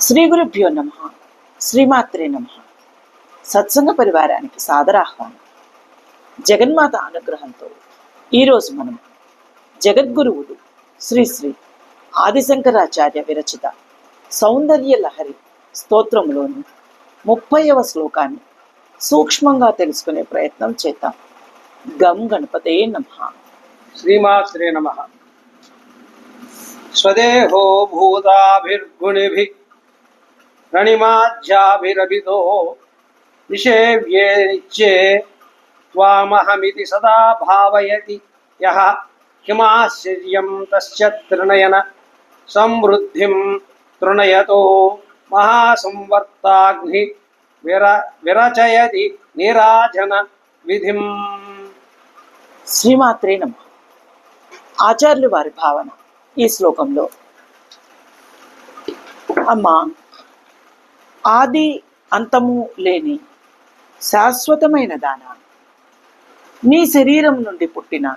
శ్రీ గురుభ్యో నమ. శ్రీమాత్రే నమ. సత్సంగ పరివారానికి సాదరాహ్వానం. జగన్మాత అనుగ్రహంతో ఈరోజు మనం జగద్గురువుడు శ్రీ శ్రీ ఆదిశంకరాచార్య విరచిత సౌందర్య లహరి స్తోత్రంలోని ముప్పైవ శ్లోకాన్ని సూక్ష్మంగా తెలుసుకునే ప్రయత్నం చేద్దాం. గం గణపతే నమ. శ్రీమాత్రే నమ. స్వదేహో భూతాభిర్గుణిభి. రణిమాధ్యాభిరభితో నిషేవ్యే నిత్యే త్వామహమితి సదా భావయతి యహ కిమాశ్చర్యం తస్య తృణయన సంవృద్ధిం తృణయతో మహాసంవర్తాగ్ని విర విరచయతి నీరాజన విధిం శ్రీమాత్రే నమ. ఆచార్యులు వారి భావన ఈ శ్లోకంలో. అమ్మా ఆది అంతము లేని శాశ్వతమైన దాన. నీ శరీరం నుండి పుట్టిన.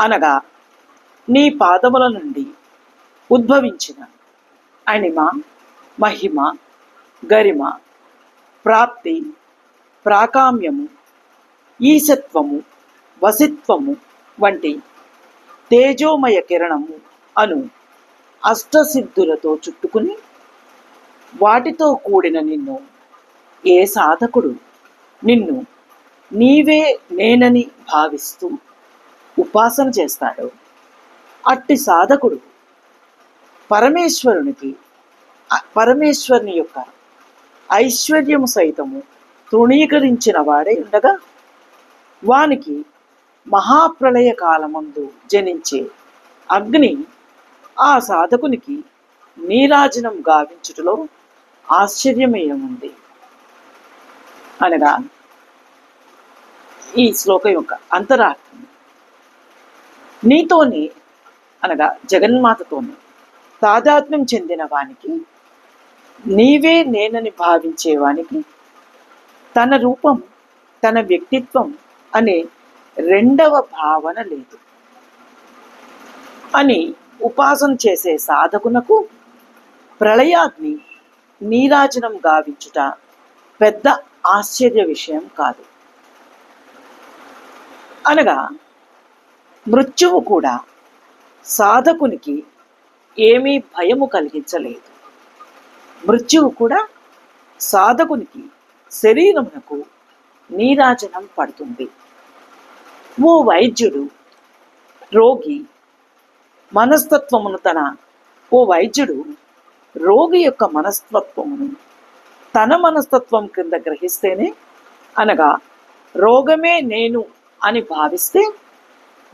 అనగా నీ పాదముల నుండి ఉద్భవించిన. అణిమ మహిమ గరిమ ప్రాప్తి ప్రాకామ్యము ఈశత్వము వసిత్వము వంటి తేజోమయ కిరణము అను అష్టసిద్ధులతో చుట్టుకుని వాటితో కూడిన నిన్ను ఏ సాధకుడు? నిన్ను నీవే నేనని భావిస్తూ ఉపాసన చేస్తాడో. అట్టి సాధకుడు పరమేశ్వరునికి పరమేశ్వరుని యొక్క ఐశ్వర్యము సైతము తృణీకరించిన వాడే ఉండగా వానికి మహాప్రళయ కాలమందు జనించే అగ్ని ఆ సాధకునికి నీరాజనం గావించుటలో ఆశ్చర్యమేముంది? అనగా ఈ శ్లోకం యొక్క అంతరార్థం. నీతోని అనగా జగన్మాతతోని తాదాత్మ్యం చెందిన వానికి నీవే నేనని భావించే వానికి తన రూపం తన వ్యక్తిత్వం అనే రెండవ భావన లేదు. అని ఉపాసన చేసే సాధకునకు ప్రళయాగ్ని నీరాజనం గావించుట పెద్ద ఆశ్చర్య విషయం కాదు. అనగా మృత్యువు కూడా సాధకునికి ఏమీ భయము కలిగించలేదు. మృత్యువు కూడా సాధకునికి శరీరమునకు నీరాజనం పడుతుంది. ఓ వైద్యుడు రోగి మనస్తత్వమును తన ఓ వైద్యుడు రోగి యొక్క మనస్తత్వమును తన మనస్తత్వం కింద గ్రహిస్తేనే అనగా రోగమే నేను అని భావిస్తే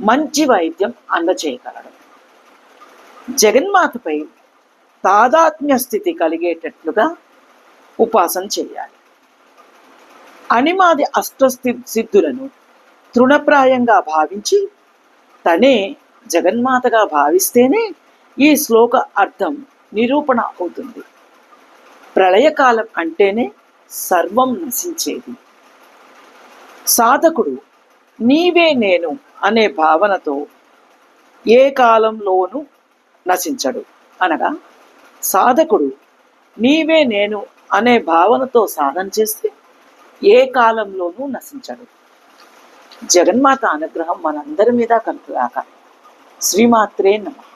మంచి వైద్యం అందజేయగలడు జగన్మాతపై తాదాత్మ్య స్థితి కలిగేటట్లుగా ఉపాసన చేయాలి. అణిమాది అష్టస్థి సిద్ధులను తృణప్రాయంగా భావించి తనే జగన్మాతగా భావిస్తేనే ఈ శ్లోక అర్థం నిరూపణ అవుతుంది. ప్రళయకాలం అంటేనే సర్వం నశించేది. సాధకుడు నీవే నేను అనే భావనతో ఏ కాలంలోనూ నశించడు అనగా సాధకుడు నీవే నేను అనే భావనతో సాధన చేస్తే ఏ కాలంలోనూ నశించడు. జగన్మాత అనుగ్రహం మనందరి మీద కలుగుగాక. శ్రీమాత్రే నమః.